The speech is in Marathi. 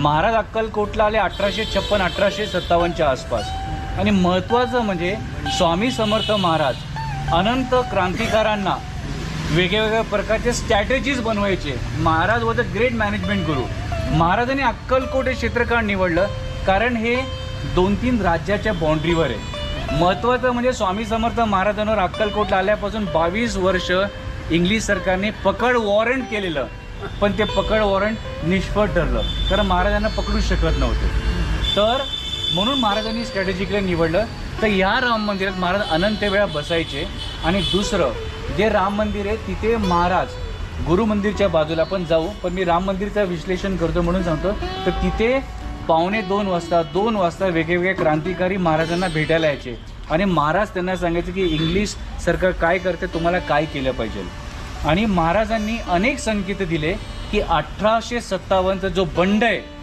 महाराज अक्कलकोटला आले अठराशे छप्पन अठराशे सत्तावन्नच्या आसपास. आणि महत्त्वाचं म्हणजे स्वामी समर्थ महाराज अनंत क्रांतिकारांना वेगवेगळ्या प्रकारचे स्ट्रॅटेजीज बनवायचे. Maharaj was a great management guru महाराजांनी अक्कलकोट हे क्षेत्रकाळ निवडलं कारण हे दोन तीन राज्याच्या बाउंड्रीवर आहे. महत्त्वाचं म्हणजे स्वामी समर्थ महाराजांवर अक्कलकोटला आल्यापासून बावीस वर्ष इंग्लिश सरकारने पकड वॉरंट केलेलं. पण ते पकड वॉरंट निष्फळ ठरलं. कारण महाराजांना पकडू शकत नव्हते. तर म्हणून महाराजांनी स्ट्रॅटेजिकली निवडलं. तर ह्या राम मंदिरात महाराज अनंत वेळा बसायचे. आणि दुसरं जे राम मंदिर आहे तिथे महाराज गुरु मंदिरच्या बाजूला पण जाऊ. पण मी राम मंदिरचं विश्लेषण करतो म्हणून सांगतो. तर तिथे पावणे दोन वाजता दोन वाजता वेगवेगळे क्रांतिकारी महाराजांना भेटायला यायचे. आणि महाराज त्यांना सांगायचे की इंग्लिश सरकार काय करते तुम्हाला काय केलं पाहिजे? आणि महाराजांनी अनेक संकेत दिले की अठराशे सत्तावन्नचा जो बंड आहे